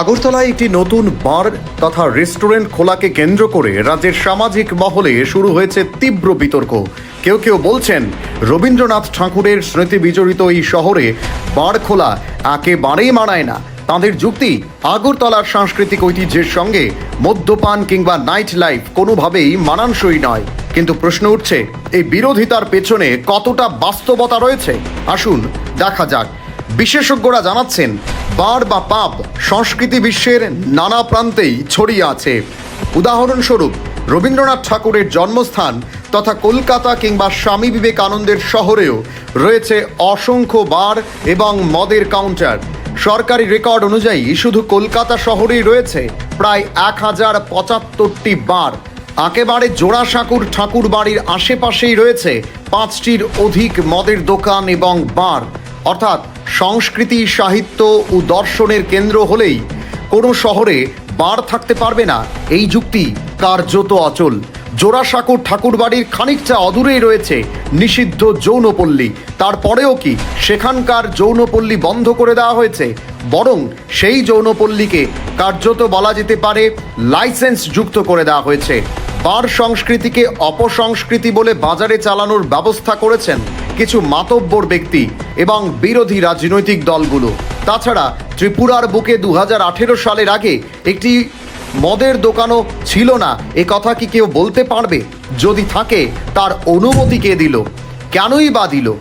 আগরতলায় একটি নতুন বার তথা রেস্টুরেন্ট খোলাকে কেন্দ্র করে রাজ্যের সামাজিক মহলে শুরু হয়েছে তীব্র বিতর্ক। কেউ কেউ বলছেন, রবীন্দ্রনাথ ঠাকুরের স্মৃতি বিজড়িত এই শহরে বার খোলা একেবারেই মানায় না। তাদের যুক্তি, আগরতলার সাংস্কৃতিক ঐতিহ্যের সঙ্গে মদ্যপান কিংবা নাইট লাইফ কোনোভাবেই মানানসই নয়। কিন্তু প্রশ্ন উঠছে, এই বিরোধিতার পেছনে কতটা বাস্তবতা রয়েছে? আসুন দেখা যাক। বিশেষজ্ঞরা জানাচ্ছেন বার বা পাব সংস্কৃতি বিশ্বের নানা প্রান্তেই ছড়িয়ে আছে। উদাহরণস্বরূপ, রবীন্দ্রনাথ ঠাকুরের জন্মস্থান তথা কলকাতা কিংবা স্বামী বিবেকানন্দের শহরেও রয়েছে অসংখ্য বার এবং মদের কাউন্টার। সরকারি রেকর্ড অনুযায়ী শুধু কলকাতা শহরেই রয়েছে প্রায় এক হাজার পঁচাত্তরটি বার। একেবারে জোড়াসাঁকুর ঠাকুর বাড়ির আশেপাশেই রয়েছে পাঁচটির অধিক মদের দোকান এবং বার। অর্থাৎ সংস্কৃতি, সাহিত্য ও দর্শনের কেন্দ্র হলেই কোনো শহরে বার থাকতে পারবে না এই যুক্তি। কার্যত অচল। জোড়াসাঁকুর ঠাকুরবাড়ির খানিকটা অদূরেই রয়েছে নিষিদ্ধ যৌনপল্লী। তারপরেও কি সেখানকার যৌনপল্লী বন্ধ করে দেওয়া হয়েছে? বরং সেই যৌনপল্লীকে কার্যত বলা যেতে পারে লাইসেন্স যুক্ত করে দেওয়া হয়েছে। বার সংস্কৃতিকে অপসংস্কৃতি বলে বাজারে চালানোর ব্যবস্থা করেছেন কিছু মাতব্বর ব্যক্তি এবং বিরোধী রাজনৈতিক দলগুলো। তাছাড়া ত্রিপুরার বুকে দু হাজার আঠেরো সালের আগে একটি মদের দোকানও ছিল না। এ কথা কি কেউ বলতে পারবে? যদি থাকে, তার অনুমতি কে দিল? কেনই বা দিল?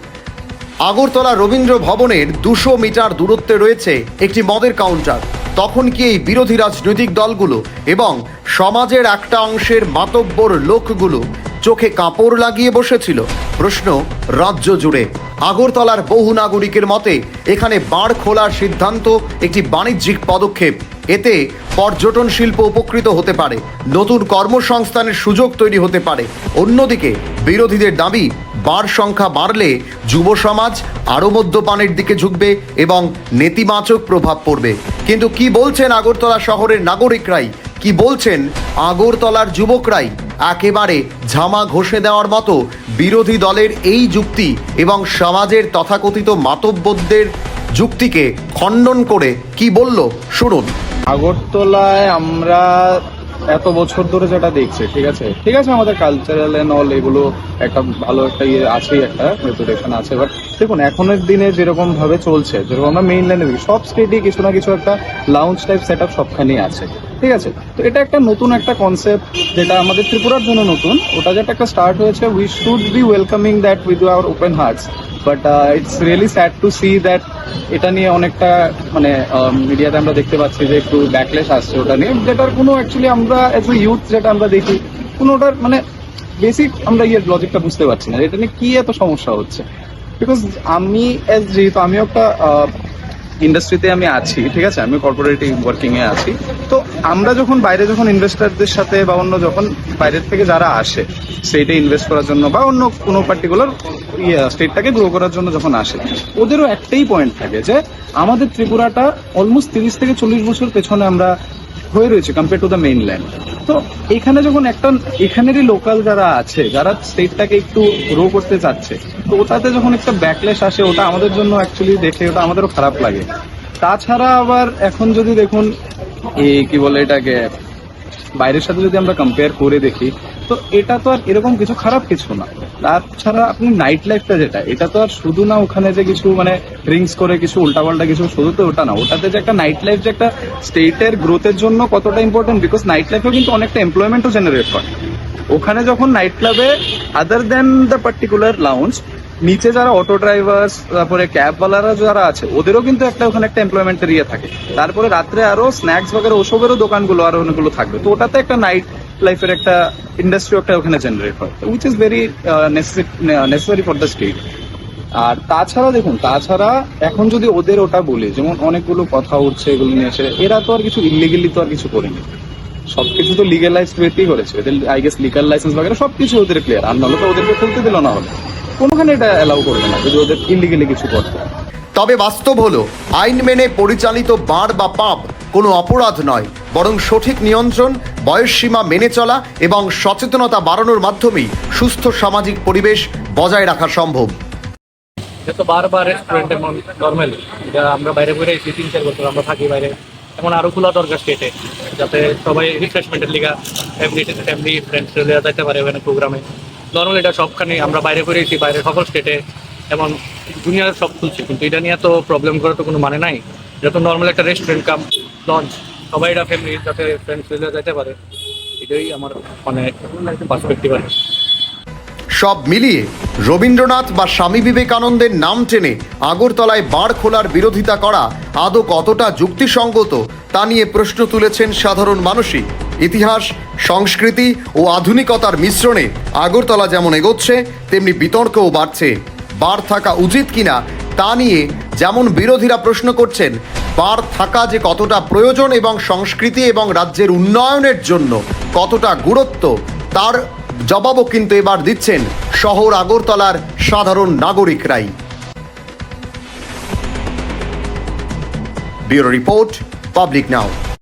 আগরতলা রবীন্দ্র ভবনের দুশো মিটার দূরত্বে রয়েছে একটি মদের কাউন্টার। তখন কি এই বিরোধী রাজনৈতিক দলগুলো এবং সমাজের একটা অংশের মাতব্বর লোকগুলো চোখে কাপড় লাগিয়ে বসেছিল। প্রশ্ন, রাজ্য জুড়ে। আগরতলার বহু নাগরিকের মতে, এখানে বাড় খোলার সিদ্ধান্ত একটি বাণিজ্যিক পদক্ষেপ। এতে পর্যটন শিল্প উপকৃত হতে পারে, নতুন কর্মসংস্থানের সুযোগ তৈরি হতে পারে। অন্যদিকে, বিরোধীদের দাবি বার সংখ্যা বাড়লে যুব সমাজ আরও মদ্যপানের দিকে ঝুঁকবে এবং নেতিবাচক প্রভাব পড়বে। কিন্তু কি বলছেন আগরতলা শহরের নাগরিকরাই? কি বলছেন আগরতলার যুবকরাই? একেবারে ঝামা ঘষে দেওয়ার মতো বিরোধী দলের এই যুক্তি এবং সমাজের তথাকথিত মাতব্যদের যুক্তিকে খণ্ডন করে কি বলল? শুনুন। আগরতলায় আমরা এত বছর ধরে যেটা দেখছে, ঠিক আছে? ঠিক আছে, আমাদের কালচারাল এন্ড অল এগুলো একটা ভালো একটা ইয়ে আছেই একটা রেপুটেশন আছে বাট দেখুন, এখনের দিনে যেরকম ভাবে চলছে, যেরকম আমরা মেইন লাইনে দেখি, সব স্টেটে কিছু না কিছু একটা লাউঞ্জ টাইপ সেট আপ সবখানেই আছে, ঠিক আছে? তো এটা একটা নতুন একটা কনসেপ্ট যেটা আমাদের ত্রিপুরার জন্য নতুন, ওটা যেটা একটা স্টার্ট হয়েছে we should be welcoming that with our open hearts but it's really sad to see that এটা নিয়ে অনেকটা মানে মিডিয়াতে আমরা দেখতে পাচ্ছি যে একটু ব্যাকলেস আসছে ওটা নিয়ে। যেটার কোনো অ্যাকচুয়ালি আমরা অ্যাজ এ ইউথ যেটা আমরা দেখি কোনো ওটার মানে বেসিক আমরা ইয়ে লজিকটা বুঝতে পারছি না এটা নিয়ে কি এত সমস্যা হচ্ছে। বিকজ আমি অ্যাজ যেহেতু আমিও একটা ইন্ডাস্ট্রিতে আমি আছি, ঠিক আছে? আমি কর্পোরেট ওয়ার্কিং এ আছি। তো আমরা যখন বাইরে যখন ইনভেস্টারদের সাথে বা অন্য যখন বাইরের থেকে যারা আসে, সেইটা ইনভেস্ট করার জন্য বা অন্য কোনো পার্টিকুলার ইয়ে স্টেটটাকে গ্রো করার জন্য যখন আসে, ওদেরও একটাই পয়েন্ট থাকে যে আমাদের ত্রিপুরাটা অলমোস্ট তিরিশ থেকে চল্লিশ বছর পেছনে আমরা হয়ে রয়েছে কম্পেয়ার টু দ্য মেইনল্যান্ড তো এখানে যখন একটা, এখানেরই লোকাল যারা আছে, যারা স্টেটটাকে একটু গ্রো করতে চাচ্ছে, তো ওটাতে যখন একটা ব্যাকলেশ আসে, ওটা আমাদের জন্য অ্যাকচুয়ালি দেখে ওটা আমাদেরও খারাপ লাগে। তাছাড়া আবার এখন যদি দেখুন, এই কি বলে এটাকে, বাইরের সাথে যদি আমরা কম্পেয়ার করে দেখি তো এটা তো আর এরকম কিছু খারাপ কিছু না। তাছাড়া আপনি নাইট লাইফটা যেটা, এটা তো আর শুধু না ওখানে যে কিছু মানে ড্রিঙ্কস করে কিছু উল্টাপাল্টা কিছু, শুধু তো ওটা না। ওটাতে যে একটা নাইট লাইফ যে একটা স্টেটের গ্রোথের জন্য কতটা ইম্পর্টেন্ট বিকজ নাইট লাইফেও কিন্তু অনেকটা এমপ্লয়মেন্টও জেনারেট করে ওখানে যখন নাইট ক্লাবে other then the particular lounge নিচে যারা অটো ড্রাইভার্স তারপরে ক্যাবওয়ালারা যারা আছে, ওদেরও কিন্তু একটা ওখানে একটা এমপ্লয়মেন্টের ইয়ে থাকে। তারপরে রাত্রে আরও স্ন্যাক্স বাগের, ওসবেরও দোকানগুলো আরও অনেকগুলো থাকবে। তো ওটাতে একটা নাইট লাইফের একটা ইন্ডাস্ট্রি একটা ওখানে জেনারেট হয় which is very necessary for the state আর তাছাড়া দেখুন, তাছাড়া এখন যদি ওদের ওটা বলি, যেমন অনেকগুলো কথা উঠছে এগুলো নিয়ে এসে, এরা তো আর কিছু ইলিগেলি তো আর কিছু করেনি। সবকিছু তো লিগেলাইজ ওয়েতেই করেছে এদের আই গেস লিগাল লাইসেন্স বাগেরা সবকিছু ওদের ক্লিয়ার আর নাহলে তো ওদেরকে খুলতে দিল না হলে। কোনোখানে এটা অ্যালাউ করবে না, যদি ওদের ইলিগেলি কিছু করতে তবে বাস্তব হলো, আইন মেনে পরিচালিত বার বা পাপ কোনো অপরাধ নয়, বরং সঠিক নিয়ন্ত্রণ, বয়সসীমা মেনে চলা এবং সচেতনতা বাড়ানোর মাধ্যমেই সুস্থ সামাজিক পরিবেশ বজায় রাখা সম্ভব। এটা তো বারবার রেস্টুরেন্টে নর্মালি এটা আমরা বাইরে বেরে এসে তিন চার বছর আমরা থাকি বাইরে। এমন আরও খোলা দরকার স্টেটে যাতে সবাই রিফ্রেশমেন্টের লিগা ফ্যামিলি ফ্যামিলি ফ্রেন্ডস যাইতে পারে ওখানে প্রোগ্রামে নর্মাল এটা সবখানে আমরা বাইরে করেছি বাইরে সকল স্টেটে এবং দুনিয়ার সব খুলছে, কিন্তু এটা নিয়ে তো প্রবলেম করার তো কোনো মানে নাই। এটা নর্মাল একটা রেস্টুরেন্ট কাম লঞ্চ সবাই এটা ফ্যামিলি যাতে ফ্রেন্ডস যাইতে পারে। এটাই আমার মানে পার্সপেক্টিভ কি। সব মিলিয়ে রবীন্দ্রনাথ বা স্বামী বিবেকানন্দের নাম টেনে আগরতলায় বার খোলার বিরোধিতা করা আদৌ কতটা যুক্তিসঙ্গত তা নিয়ে প্রশ্ন তুলেছেন সাধারণ মানুষই। ইতিহাস, সংস্কৃতি ও আধুনিকতার মিশ্রণে আগরতলা যেমন এগোচ্ছে, তেমনি বিতর্কও বাড়ছে। বার থাকা উচিত কিনা তা নিয়ে যেমন বিরোধীরা প্রশ্ন করছেন পার থাকা যে কতটা প্রয়োজন এবং সংস্কৃতি এবং রাজ্যের উন্নয়নের জন্য কতটা গুরুত্ব, তার জবাবও কিন্তু এবার দিচ্ছেন শহর আগরতলার সাধারণ নাগরিকরাই। Bureau report, public now.